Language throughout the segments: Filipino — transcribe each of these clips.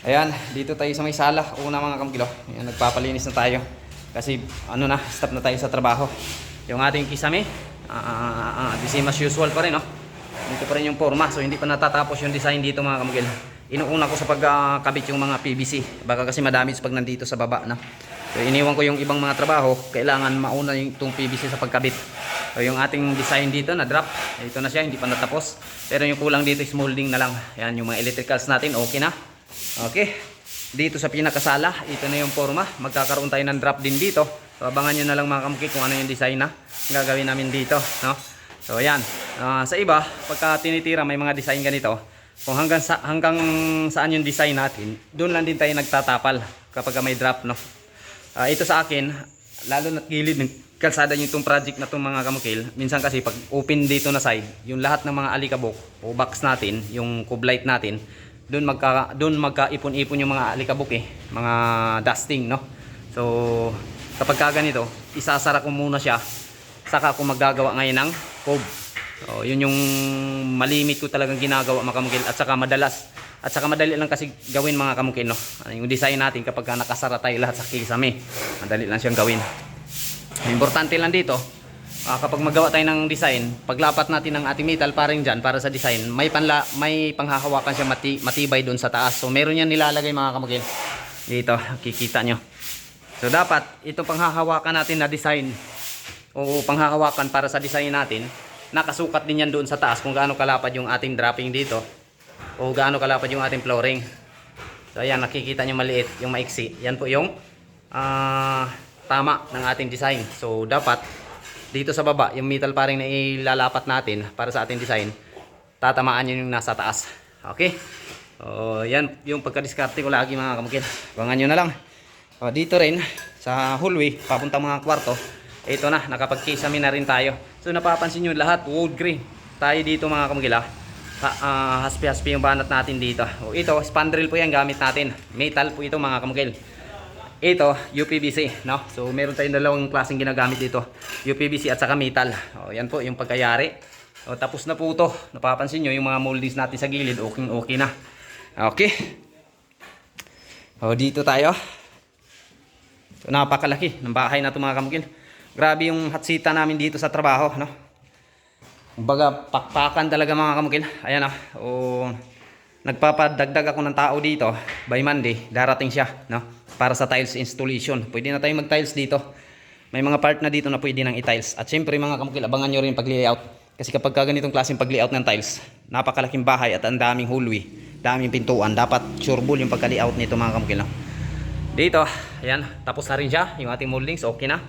Ayan, dito tayo sa may sala. Una mga kamkilo. Ayan, nagpapalinis na tayo. Kasi ano na, stop na tayo sa trabaho. Yung ating kisame, uh, the same as usual pa rin, no? Dito pa rin yung forma. So hindi pa natatapos yung design dito mga kamkilo. Inuuna ko sa pagkabit yung mga PVC. Baka kasi madamage pag nandito sa baba, no? So iniwan ko yung ibang mga trabaho. Kailangan mauna yung itong PVC sa pagkabit. So yung ating design dito na drop, ito na siya, hindi pa natapos. Pero yung kulang dito is molding na lang. Ayan, yung mga electricals natin, okay na. Okay. Dito sa pinakasala, ito na yung forma. Magkakaroon tayo ng drop din dito. So abangan nyo na lang mga kamukit kung ano yung design na gagawin namin dito. No? So ayan. Ah, sa iba, pagka tinitira may mga design ganito. Kung hanggang, sa, hanggang saan yung design natin, doon lang din tayo nagtatapal kapag may drop. No? Ah, ito sa akin, lalo na gilid ng kalsada yung itong project na itong mga kamukil. Minsan kasi pag open dito na side, yung lahat ng mga alikabok o box natin, yung kublight natin, doon magka doon magkaipon-ipon yung mga alikabok eh, mga dusting, no? So, kapag ka ganito, isasara ko muna siya saka ako maggagawa ngayon ng cove. So, yun yung malimit ko talagang ginagawa mga kamukil at saka madalas at saka madali lang kasi gawin mga kamukil no. Ano Yung design natin kapag ka nakasara tayo lahat sa kisame, madali lang siyang gawin. Importante lang dito, ah, kapag magawa tayo ng design, paglapat natin ng ating metal paring dyan para sa design, may panla, may panghahawakan siya mati, matibay doon sa taas. So meron yan nilalagay mga kamukil. Dito, kikita nyo. So dapat itong panghahawakan natin na design o panghahawakan para sa design natin, nakasukat din yan doon sa taas kung gaano kalapad yung ating dropping dito o gaano kalapad yung ating flooring. So ayan, nakikita nyo maliit, yung maiksi. Yan po yung ah, tama ng ating design. So dapat dito sa baba, yung metal paring na ilalapat natin para sa ating design, tatamaan yun yung nasa taas. Okay? So yan, yung pagkadiskarte ko lagi mga kamukil. Abangan nyo na lang. O, dito rin, sa hallway, papuntang mga kwarto, ito na, nakapag-kisame na rin tayo. So napapansin nyo lahat, wood grain. Tayo dito mga kamukila. Ha, ah, haspi-haspi yung banat natin dito. O, ito, spandrel po yan gamit natin. Metal po ito mga kamukil. Ito, UPVC, no? So, meron tayong dalawang klaseng ginagamit dito. UPVC at saka metal. O, yan po, yung pagkayari. O, tapos na po ito. Napapansin nyo, yung mga moldings natin sa gilid, okay, okay na. Okay. O, dito tayo. So, napakalaki ng bahay na ito mga kamukil. Grabe yung hatsita namin dito sa trabaho, no? Kumbaga, pakpakan talaga mga kamukil. Ayan ah. O, nagpapadagdag ako ng tao dito. By Monday, darating siya, no? Para sa tiles installation. Pwede na tayong mag-tiles dito. May mga part na dito na pwede nang i-tiles. At syempre mga kamukil, abangan nyo rin pag-layout. Kasi kapag ka ganitong klaseng pag-layout ng tiles, napakalaking bahay at ang daming hallway, daming pintuan. Dapat sureball yung pagka-layout nito mga kamukil. Dito, ayan, tapos na rin siya, yung ating moldings, okay na.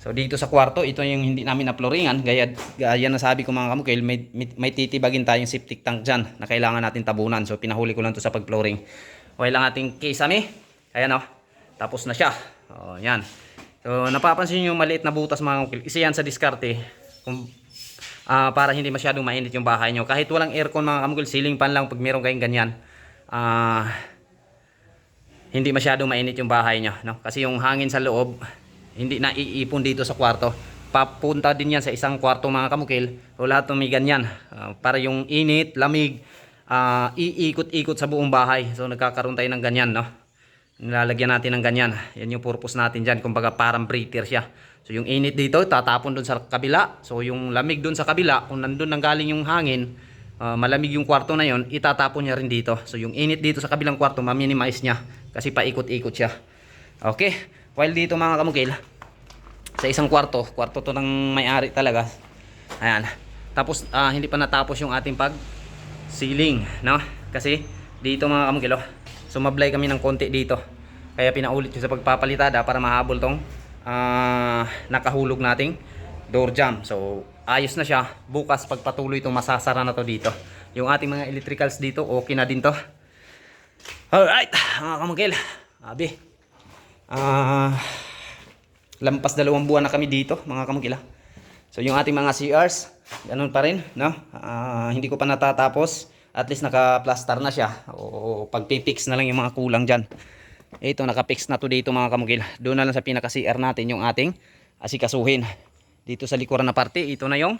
So dito sa kwarto, ito yung hindi namin na-flooringan. Gaya, gaya na sabi ko mga kamukil, may, may, titibagin tayong septic tank dyan na kailangan natin tabunan. So pinahuli ko lang to sa pag-flooring. Okay lang ating kisame. Ayan o, tapos na siya. O, yan. So napapansin nyo yung maliit na butas mga kamukil. Isa yan sa diskarte. Kung, ah, para hindi masyadong mainit yung bahay nyo. Kahit walang aircon mga kamukil, ceiling fan lang pag meron kayong ganyan. Ah hindi masyadong mainit yung bahay nyo. No? Kasi yung hangin sa loob, hindi na iipon dito sa kwarto. Papunta din yan sa isang kwarto mga kamukil. O lahat ng may ganyan. Ah, para yung init, lamig, ah, iikot-ikot sa buong bahay. So nagkakaroon tayo ng ganyan. No? Nilalagyan natin ng ganyan. Yan yung purpose natin dyan. Kumbaga parang breather siya. So yung init dito, tatapon dun sa kabila. So yung lamig dun sa kabila, kung nandun nang galing yung hangin, ah, malamig yung kwarto na yon, itatapon niya rin dito. So yung init dito sa kabilang kwarto, ma-minimize niya. Kasi paikot-ikot siya. Okay. While dito mga kamukil, sa isang kwarto, kwarto to ng may-ari talaga. Ayan. Tapos ah, hindi pa natapos yung ating pag ceiling, no? Kasi dito mga kamukil, oh, sumablay kami ng konti dito. Kaya pinaulit ko sa pagpapalitada para mahabol tong ah, nakahulog nating door jam. So ayos na siya. Bukas pagpatuloy itong masasara na to dito. Yung ating mga electricals dito, okay na din to. Alright, mga kamukil. Abi. Ah, lampas dalawang buwan na kami dito, mga kamukila. So yung ating mga CRs, ganun pa rin, no? Ah, hindi ko pa natatapos. At least naka-plaster na siya. O pagpipix na lang yung mga kulang dyan. Ito, naka-fix na to dito mga kamukil. Doon na lang sa pinaka-CR natin yung ating asikasuhin. Dito sa likuran na parte, ito na yung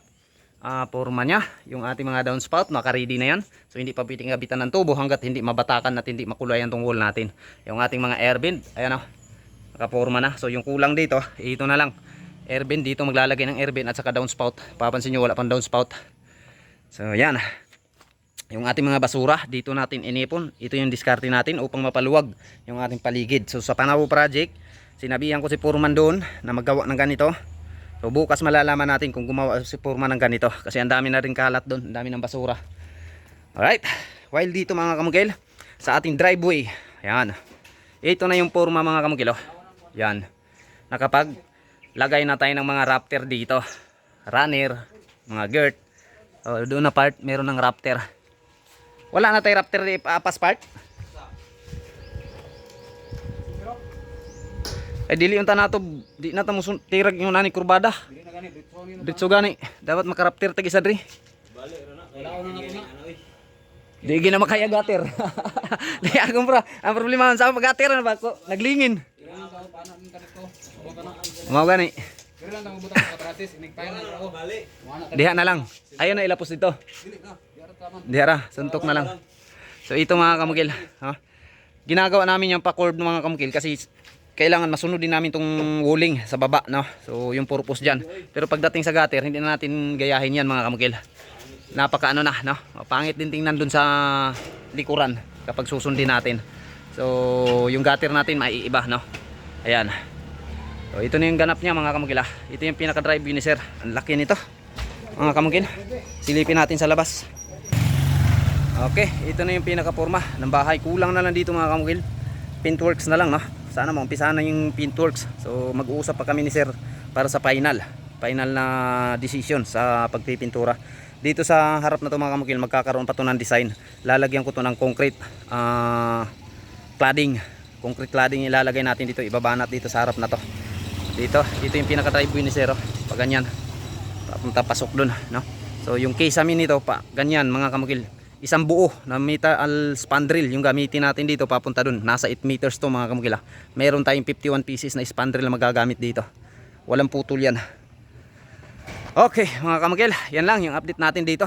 ah, forma niya. Yung ating mga downspout, naka-ready na yan. So hindi pa pwedeng gabitan ng tubo hanggat hindi mabatakan at hindi makulayan tong wall natin. Yung ating mga air vent, ayan o, naka-forma na. So yung kulang dito, ito na lang. Air vent dito maglalagay ng air vent at saka downspout. Papansin nyo wala pang downspout. So yan. Yung ating mga basura, dito natin inipon. Ito yung diskarte natin upang mapaluwag yung ating paligid. So sa Panawo project, sinabihan ko si Purman doon na maggawa ng ganito. So bukas malalaman natin kung gumawa si Purman ng ganito. Kasi ang dami na rin kalat doon, ang dami ng basura. Alright, while dito mga kamugil, sa ating driveway, yan. Ito na yung forma mga kamugil. oh. Yan. Nakapag lagay na tayo ng mga raptor dito. Runner, mga girt. Oh, doon na part, meron ng raptor. Wala na tayo raptor di apas part. Eh dili unta nato di na ta musun tirag yung nani kurbada. Ditso gani dapat makaraptir tag isa diri. Di gina makaya gater. Di akong bro, ang problema sa pagater na ba ko naglingin. Mao gani. Na. Bali. Diha na lang. Ayun na ilapos dito. Diha ra, suntok na lang. So ito mga kamukil, ha? Ginagawa namin yung pa-curve ng mga kamukil kasi kailangan masunod din namin tong walling sa baba, no? So yung purpose diyan. Pero pagdating sa gutter, hindi na natin gayahin yan mga kamukil. Napaka ano na, no? Pangit din tingnan dun sa likuran kapag susundin natin. So yung gutter natin maiiba, no? Ayan. So ito na yung ganap niya mga kamukil? Ito yung pinaka-drive unit, sir. Ang laki nito mga kamungkin silipin natin sa labas okay ito na yung pinaka-forma ng bahay. Kulang na lang dito mga kamungkin paintworks na lang no? Sana maumpisa na yung paintworks so mag-uusap pa kami ni sir para sa final. Final na decision sa pagpipintura. Dito sa harap na to mga kamungkin magkakaroon pa to ng design. Lalagyan ko to ng concrete ah, cladding. Concrete cladding ilalagay natin dito. Ibabanat dito sa harap na to. Dito dito yung pinaka-driveway ni sir oh. ganyan. Papunta pasok doon no? So yung case amin nito pa ganyan mga kamukil isang buo na metal spandrel yung gamitin natin dito papunta doon nasa 8 meters to mga kamukil ah. meron tayong 51 pieces na spandrel na magagamit dito. Walang putol yan. Okay mga kamukil yan lang yung update natin dito.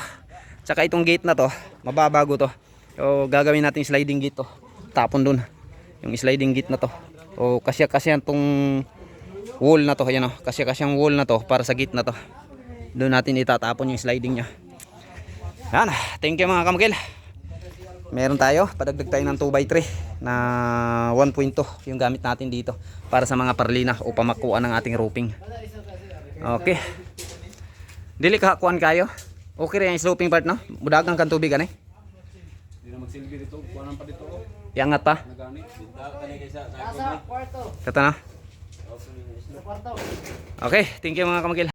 Tsaka itong gate na to mababago to. So gagawin natin sliding gate to. Tapon doon yung sliding gate na to. O kasya kasya tong wall na to. Ayan o kasya kasyang wall na to para sa gate na to. Doon natin itatapon yung sliding nya yan thank you mga kamukil. Meron tayo padagdag tayo ng 2x3 na 1.2 yung gamit natin dito para sa mga parlina o pamakuan ng ating roofing. Okay. Dili ka kuan kayo? Okay rin yung sloping part no? Budagang kan tubig ani Hindi na magsilbi dito, kuhanan pa dito. oh. iangat pa? Nagani. kata na? Okay thank you mga kamukil